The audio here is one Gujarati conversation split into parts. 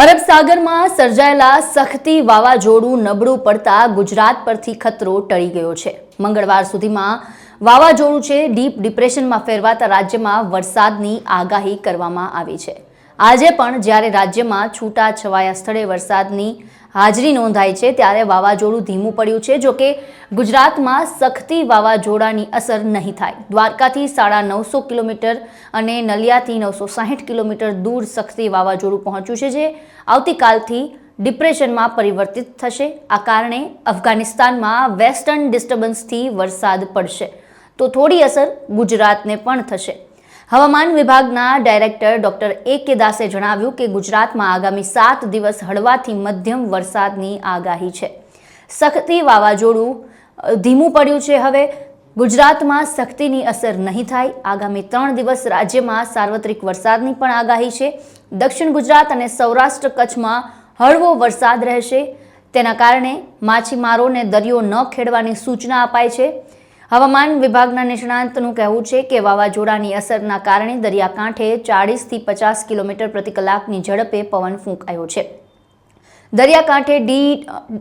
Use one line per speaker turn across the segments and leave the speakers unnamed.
અરબ સાગરમાં સર્જાયેલા સખતી વાવાઝોડું નબળું પડતા ગુજરાત પરથી ખતરો ટળી ગયો છે. મંગળવાર સુધીમાં વાવાઝોડું છે, ડીપ ડિપ્રેશનમાં ફેરવાતા રાજ્યમાં વરસાદની આગાહી કરવામાં આવી છે. આજે પણ જ્યારે રાજ્યમાં છૂટા છવાયા સ્થળે વરસાદની હાજરી નોંધાઈ છે, ત્યારે વાવાઝોડું ધીમું પડ્યું છે, જોકે ગુજરાતમાં સખતી વાવાઝોડાની અસર નહીં થાય. દ્વારકાથી સાડા નવસો કિલોમીટર અને નલિયાથી નવસો સાહીઠ કિલોમીટર દૂર સખતી વાવાઝોડું પહોંચ્યું છે, જે આવતીકાલથી ડિપ્રેશનમાં પરિવર્તિત થશે. આ કારણે અફઘાનિસ્તાનમાં વેસ્ટર્ન ડિસ્ટર્બન્સથી વરસાદ પડશે. તો થોડી અસર ગુજરાતને પણ થશે. હવામાન વિભાગના ડાયરેક્ટર ડોક્ટર એ કે દાસે જણાવ્યું કે ગુજરાતમાં આગામી સાત દિવસ હળવાથી મધ્યમ વરસાદની આગાહી છે. સખતી વાવાઝોડું ધીમું પડ્યું છે હવે. ગુજરાતમાં શક્તિની અસર નહીં થાય. આગામી ત્રણ દિવસ રાજ્યમાં સાર્વત્રિક વરસાદની પણ આગાહી છે. દક્ષિણ ગુજરાત અને સૌરાષ્ટ્ર કચ્છમાં હળવો વરસાદ રહેશે. તેના કારણે માછીમારોને દરિયો ન ખેડવાની સૂચના અપાઈ છે. હવામાન વિભાગના નિષ્ણાંતનું કહેવું છે કે વાવાઝોડાની અસરના કારણે દરિયાકાંઠે ચાળીસથી પચાસ કિલોમીટર પ્રતિ કલાકની ઝડપે પવન ફૂંકાયો છે. દરિયાકાંઠે ડી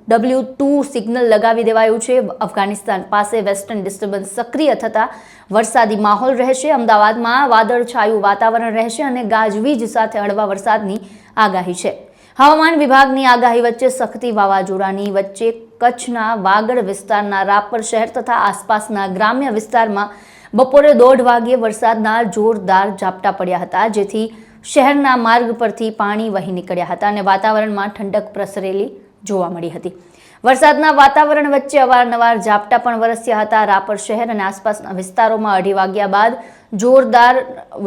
ડબલ્યુ ટુ સિગ્નલ લગાવી દેવાયું છે. અફઘાનિસ્તાન પાસે વેસ્ટર્ન ડિસ્ટર્બન્સ સક્રિય થતા વરસાદી માહોલ રહેશે. અમદાવાદમાં વાદળછાયું વાતાવરણ રહેશે અને ગાજવીજ સાથે હળવા વરસાદની આગાહી છે. હવામાન વિભાગની આગાહી વચ્ચે સખતી વાવાઝોડાની વચ્ચે કચ્છના વાગડ વિસ્તારના રાપર શહેર તથા આસપાસના ગ્રામ્ય વિસ્તારમાં બપોરે દોઢ વાગ્યે વરસાદના જોરદાર ઝાપટા પડ્યા હતા, જેથી શહેરના માર્ગ પરથી પાણી વહી નીકળ્યા હતા અને વાતાવરણમાં ઠંડક પ્રસરેલી જોવા મળી હતી. વરસાદના વાતાવરણ વચ્ચે અવારનવાર ઝાપટા પણ વરસ્યા હતા. રાપર શહેર અને આસપાસના વિસ્તારોમાં અઢી વાગ્યા બાદ જોરદાર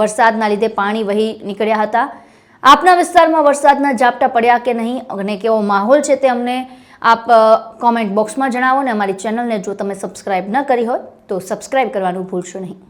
વરસાદના લીધે પાણી વહી નીકળ્યા હતા. આપના વિસ્તારમાં વરસાદના ઝાપટા પડ્યા કે નહીં અને કેવો માહોલ છે તે અમને આપ કોમેન્ટ બોક્સમાં જણાવો ને અમારી ચેનલને જો તમે સબસ્ક્રાઇબ ન કરી હોય તો સબસ્ક્રાઇબ કરવાનું ભૂલશો નહીં.